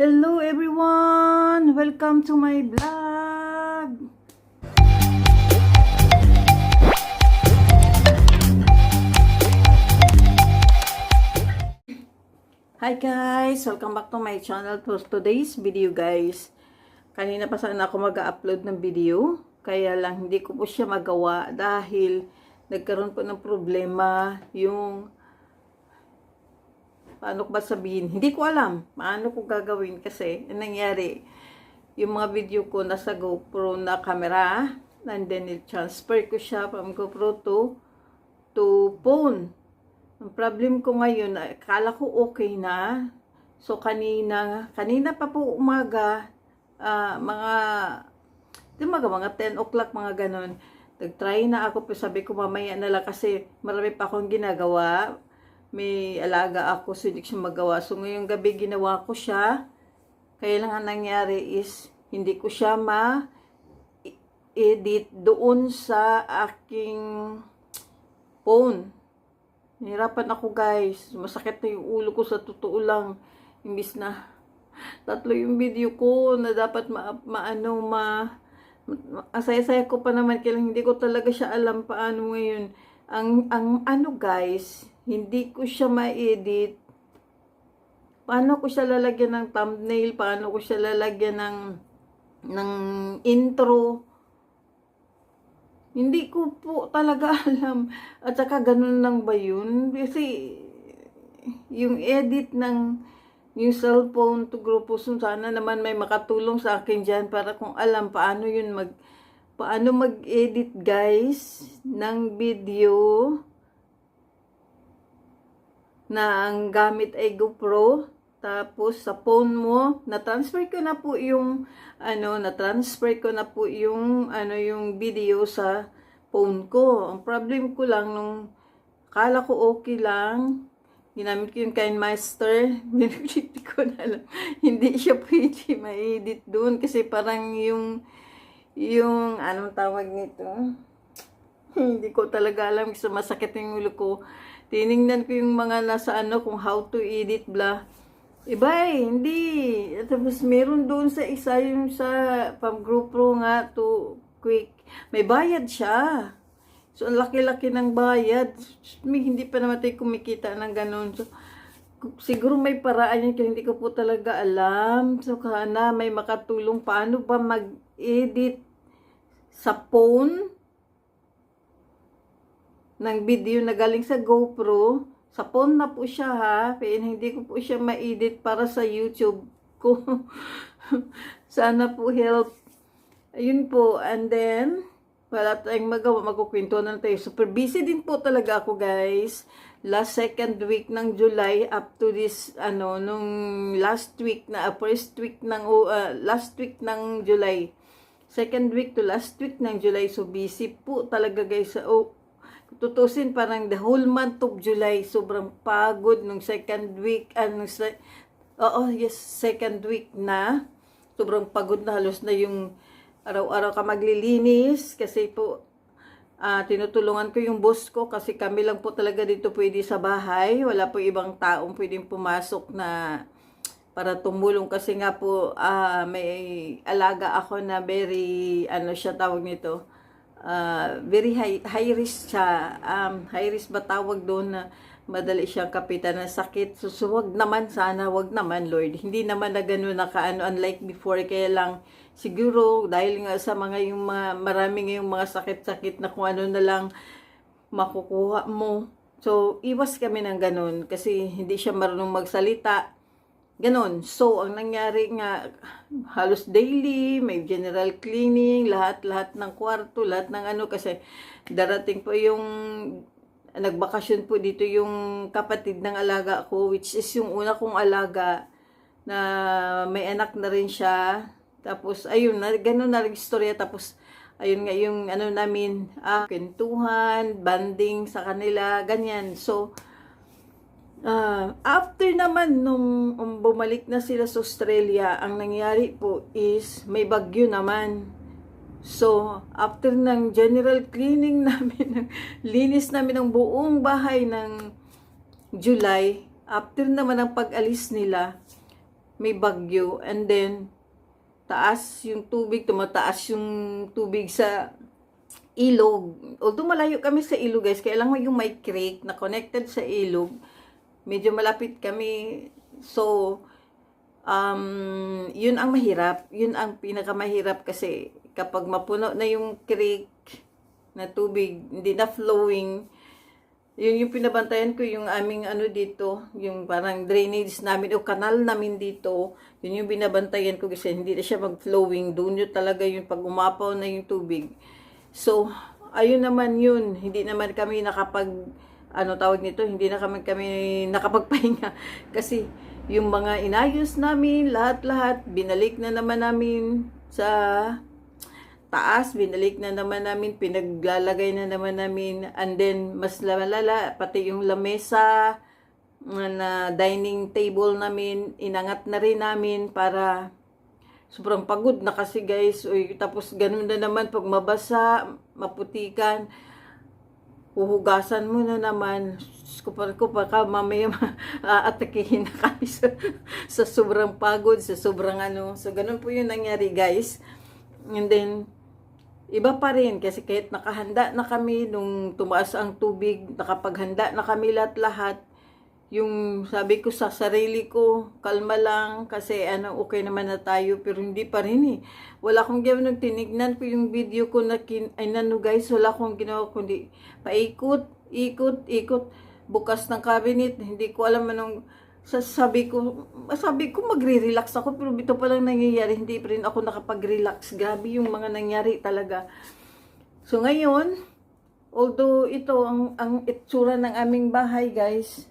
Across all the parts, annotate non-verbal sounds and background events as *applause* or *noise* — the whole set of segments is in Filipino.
Hello everyone! Welcome to my vlog! Hi guys! Welcome back to my channel for today's video guys. Kanina pa sana ako mag-upload ng video. Kaya lang hindi ko po siya magawa dahil nagkaroon po ng problema yung paano ko ba sabihin? Hindi ko alam paano ko gagawin kasi ang nangyari, yung mga video ko nasa GoPro na camera, and then i-transfer ko siya from GoPro to, to phone. Ang problem ko ngayon, akala ko okay na. So, kanina, kanina pa po umaga, ah, mga, mga, mga 10 o'clock, mga ganon. Nag-try na ako, pero sabi ko mamaya na lang kasi marami pa akong ginagawa may alaga ako, so hindi ko siya magawa. So, ngayong gabi ginawa ko siya. Kaya lang ang nangyari is, hindi ko siya ma-edit doon sa aking phone. Nahirapan ako guys. Masakit na yung ulo ko sa totoo lang. Imbis na tatlo yung video ko na dapat ma, maano ma, ma asaya-saya ko pa naman kaya lang hindi ko talaga siya alam paano ngayon. Ang ang ano guys, hindi ko siya ma-edit. Paano ko siya lalagyan ng thumbnail? Paano ko siya lalagyan ng ng intro? Hindi ko po talaga *laughs* alam. At saka ganun lang ba yun? Kasi yung edit ng yung cellphone to grupo sana naman may makatulong sa akin dyan para kung alam paano yun mag paano mag-edit guys ng video na ang gamit ay GoPro. Tapos sa phone mo na-transfer ko na po yung ano na-transfer ko na po yung ano yung video sa phone ko. Ang problem ko lang nung kala ko okay lang ginamit ko yung KineMaster hindi *laughs* ko na alam hindi siya pwede ma-edit doon kasi parang yung yung anong tawag nito? *laughs* Hindi ko talaga alam kasi masakit yung ulo ko tiningnan ko yung mga nasa ano kung how to edit bla. Iba eh hindi. Tapos meron doon sa isa yung sa pang GoPro nga to quick. May bayad siya. So ang laki-laki ng bayad. May hindi pa naman tayo kumikita ng ganun. So siguro may paraan yan kaya hindi ko po talaga alam. So kana may makatulong. Paano ba mag-edit sa phone ng video na galing sa GoPro. Sa phone na po siya ha. Pero hindi ko po siya ma-edit para sa YouTube ko. *laughs* Sana po help. Ayun po. And then, wala tayong magawa. Magkukwento na tayo. Super busy din po talaga ako guys. Last second week ng July up to this, ano, nung last week na, uh, first week ng, uh, last week ng July. Second week to last week ng July. So busy po talaga guys. Oh, tutusin parang the whole month of July. Sobrang pagod nung second week anong uh, oo yes second week na. Sobrang pagod na halos na yung araw-araw ka maglilinis kasi po uh, tinutulungan ko yung boss ko kasi kami lang po talaga dito pwede sa bahay. Wala po ibang taong pwedeng pumasok na para tumulong kasi nga po uh, may alaga ako na very ano siya tawag nito uh, very high, high risk siya. Um, high risk ba tawag doon na madali siyang kapitan ng sakit. So, so wag naman sana, wag naman Lord. Hindi naman na gano'n na kaano, unlike before. Kaya lang, siguro, dahil nga sa mga yung mga, maraming yung mga sakit-sakit na kung ano na lang makukuha mo. So, iwas kami ng ganun kasi hindi siya marunong magsalita Ganon. So, ang nangyari nga, halos daily, may general cleaning, lahat-lahat ng kwarto, lahat ng ano, kasi darating po yung, nagbakasyon po dito yung kapatid ng alaga ko, which is yung una kong alaga, na may anak na rin siya. Tapos, ayun, na, ganun na rin istorya. Tapos, ayun nga yung ano namin, ah, kwentuhan, banding sa kanila, ganyan. So, Uh, after naman nung um, bumalik na sila sa Australia, ang nangyari po is may bagyo naman. So, after ng general cleaning *laughs* namin, linis namin ng buong bahay ng July, after naman ng pag-alis nila, may bagyo and then taas yung tubig, tumataas yung tubig sa ilog. Although malayo kami sa ilog guys, kaya lang yung may creek na connected sa ilog, medyo malapit kami. So, um, yun ang mahirap. Yun ang pinakamahirap kasi kapag mapuno na yung creek na tubig, hindi na flowing, yun yung pinabantayan ko yung aming ano dito, yung parang drainage namin o kanal namin dito, yun yung binabantayan ko kasi hindi na siya mag-flowing. Doon yun talaga yung pag umapaw na yung tubig. So, ayun naman yun. Hindi naman kami nakapag, ano tawag nito, hindi na kami, kami nakapagpahinga. *laughs* Kasi yung mga inayos namin, lahat-lahat, binalik na naman namin sa taas, binalik na naman namin, pinaglalagay na naman namin, and then mas lalala, pati yung lamesa, na dining table namin, inangat na rin namin para sobrang pagod na kasi guys. Uy, tapos ganun na naman pag mabasa, maputikan, huhugasan mo na naman. Kupar ko baka mamaya *laughs* aatakihin na kami sa, *laughs* sa sobrang pagod, sa sobrang ano. So ganun po yung nangyari guys. And then, iba pa rin kasi kahit nakahanda na kami nung tumaas ang tubig, nakapaghanda na kami lahat-lahat, yung sabi ko sa sarili ko, kalma lang kasi ano, okay naman na tayo pero hindi pa rin eh. Wala akong gawin nung tinignan ko yung video ko na kin, ay nano guys, wala akong ginawa kundi paikot, ikot, ikot, bukas ng cabinet, hindi ko alam anong sasabi ko, sabi ko magre-relax ako pero ito pa lang nangyayari, hindi pa rin ako nakapag-relax. Grabe yung mga nangyari talaga. So ngayon, although ito ang, ang itsura ng aming bahay guys,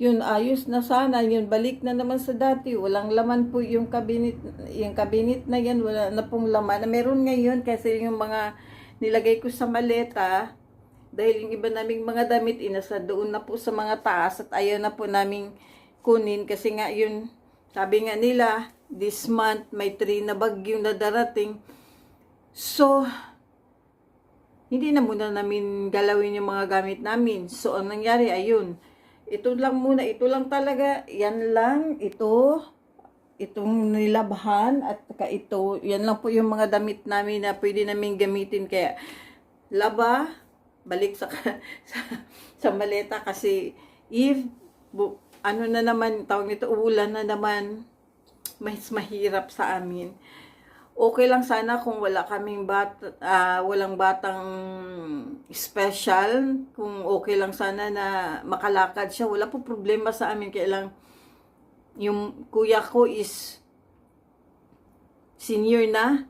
yun ayos na sana. Yun balik na naman sa dati. Walang laman po yung cabinet yung cabinet na yan. Wala na pong laman. Meron ngayon kasi yung mga nilagay ko sa maleta. Dahil yung iba naming mga damit inasa doon na po sa mga taas at ayaw na po naming kunin. Kasi nga yun sabi nga nila this month may three na bagyo na darating. So hindi na muna namin galawin yung mga gamit namin. So ang nangyari ayun ito lang muna, ito lang talaga, yan lang, ito, itong nilabhan at saka ito, yan lang po yung mga damit namin na pwede namin gamitin. Kaya, laba, balik sa, *laughs* sa, sa maleta kasi if, bu, ano na naman, tawag nito, ulan na naman, mas mahirap sa amin okay lang sana kung wala kaming bat uh, walang batang special. Kung okay lang sana na makalakad siya wala po problema sa amin. Kaya yung kuya ko is senior na.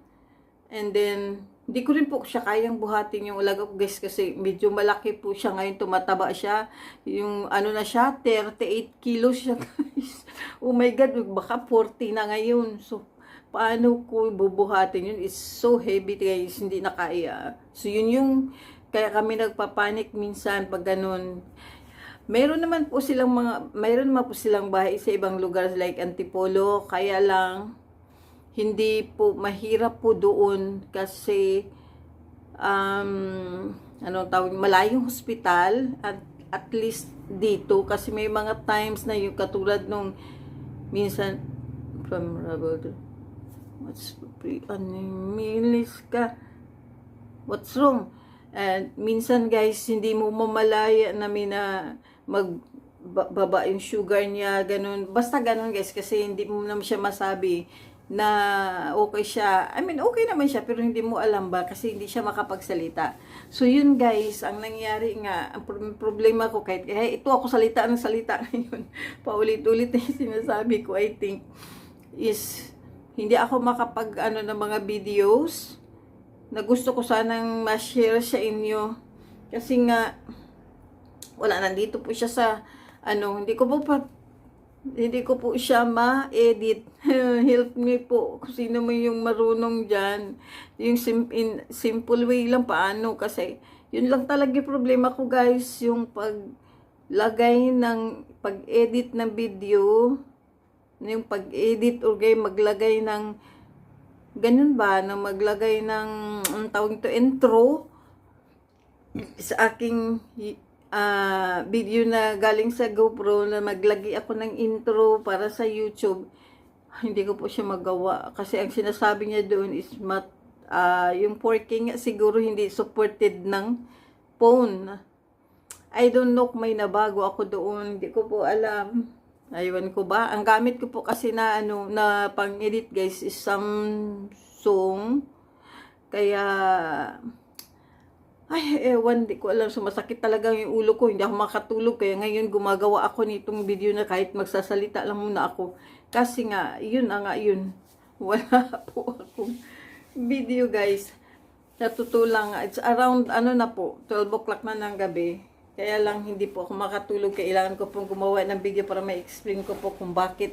And then hindi ko rin po siya kayang buhatin yung ulaga ko guys kasi medyo malaki po siya ngayon. Tumataba siya. Yung ano na siya 38 kilos siya *laughs* guys. Oh my god baka 40 na ngayon. So paano ko bubuhatin yun is so heavy guys, hindi na kaya. So yun yung, kaya kami nagpapanik minsan pag ganun. Meron naman po silang mga, meron naman po silang bahay sa ibang lugar like Antipolo, kaya lang, hindi po, mahirap po doon kasi, um, ano tawag, malayong hospital at at least dito kasi may mga times na yung katulad nung minsan from Rabado What's animilis ka? What's wrong? And minsan guys, hindi mo mamalaya na magbaba yung sugar niya, ganun. Basta ganun guys, kasi hindi mo naman siya masabi na okay siya. I mean, okay naman siya, pero hindi mo alam ba kasi hindi siya makapagsalita. So, yun guys, ang nangyari nga, ang problema ko kahit, eh, ito ako salita ng salita *laughs* ngayon. Paulit-ulit na yung sinasabi ko, I think, is hindi ako makapag ano ng mga videos na gusto ko sanang ma-share sa inyo kasi nga wala nandito po siya sa ano hindi ko po pa hindi ko po siya ma-edit. *laughs* Help me po kung sino mo yung marunong dyan. Yung sim in simple way lang paano kasi yun lang talaga yung problema ko guys. Yung paglagay ng pag-edit ng video yung pag-edit or kay maglagay ng ganun ba na maglagay ng ang tawag ito intro sa aking uh, video na galing sa GoPro na maglagay ako ng intro para sa YouTube hindi ko po siya magawa. Kasi ang sinasabi niya doon is mat, ah, yung 4K nga siguro hindi supported ng phone. I don't know kung may nabago ako doon. Hindi ko po alam. Aywan ko ba? Ang gamit ko po kasi na ano na pang-edit guys is Samsung. Kaya ay, ewan, di ko alam. Sumasakit talaga yung ulo ko. Hindi ako makatulog. Kaya ngayon gumagawa ako nitong video na kahit magsasalita lang muna ako. Kasi nga, yun na nga yun. *laughs* Wala po akong video guys. Natutulang. It's around, ano na po, 12 o'clock na ng gabi. Kaya lang hindi po ako makatulog. Kailangan ko pong gumawa ng video para ma-explain ko po kung bakit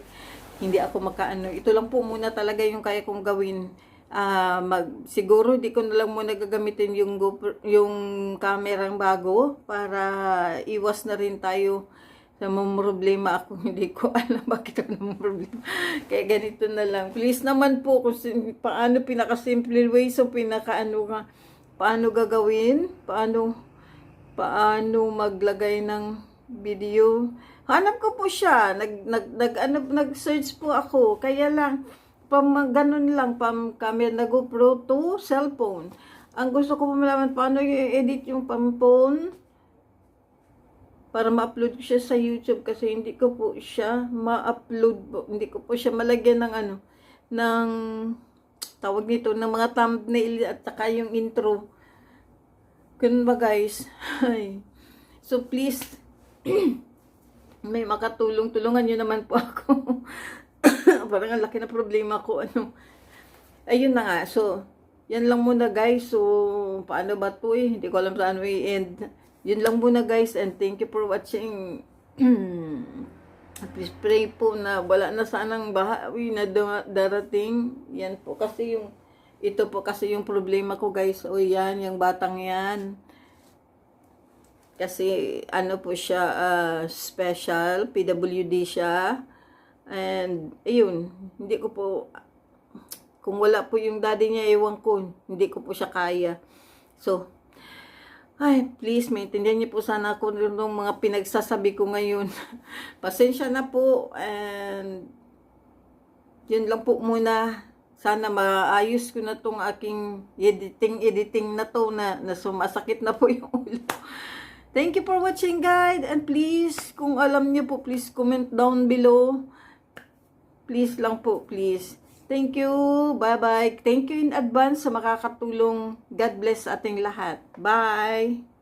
hindi ako makaano. Ito lang po muna talaga yung kaya kong gawin. Ah, mag siguro di ko na lang muna gagamitin yung GoPro, yung kamerang bago para iwas na rin tayo sa mga problema ako *laughs* hindi ko alam bakit ako problema kaya ganito na lang please naman po kung paano pinaka simple way so pinaka ano ka paano gagawin paano paano maglagay ng video? Hanap ko po siya. Nag nag, nag ano nag search po ako. Kaya lang pam ganun lang pam camera na GoPro to cellphone. Ang gusto ko po malaman paano i-edit yung pam phone? Para ma-upload ko siya sa YouTube kasi hindi ko po siya ma-upload. Hindi ko po siya malagyan ng ano, ng tawag nito, ng mga thumbnail at saka yung intro. Ganun ba guys? *laughs* Ay. So please, *clears throat* may makatulong, tulungan nyo naman po ako. *coughs* Parang ang laki na problema ko. Ano. Ayun na nga. So, yan lang muna guys. So, paano ba to eh? Hindi ko alam saan way end. Yun lang muna guys and thank you for watching. *clears throat* Please pray po na wala na sanang bahawi na da- darating. Yan po kasi yung ito po kasi yung problema ko guys. O yan, yung batang yan. Kasi ano po siya ah, special, PWD siya. And ayun, hindi ko po kung wala po yung daddy niya, ewan ko, hindi ko po siya kaya. So, ay, please, maintindihan niyo po sana ako ng mga pinagsasabi ko ngayon. *laughs* Pasensya na po, and yun lang po muna. Sana maayos ko na tong aking editing-editing na to na, na sumasakit na po *laughs* yung ulo. Thank you for watching, guys. And please, kung alam niyo po, please comment down below. Please lang po, please. Thank you. Bye-bye. Thank you in advance sa makakatulong. God bless ating lahat. Bye.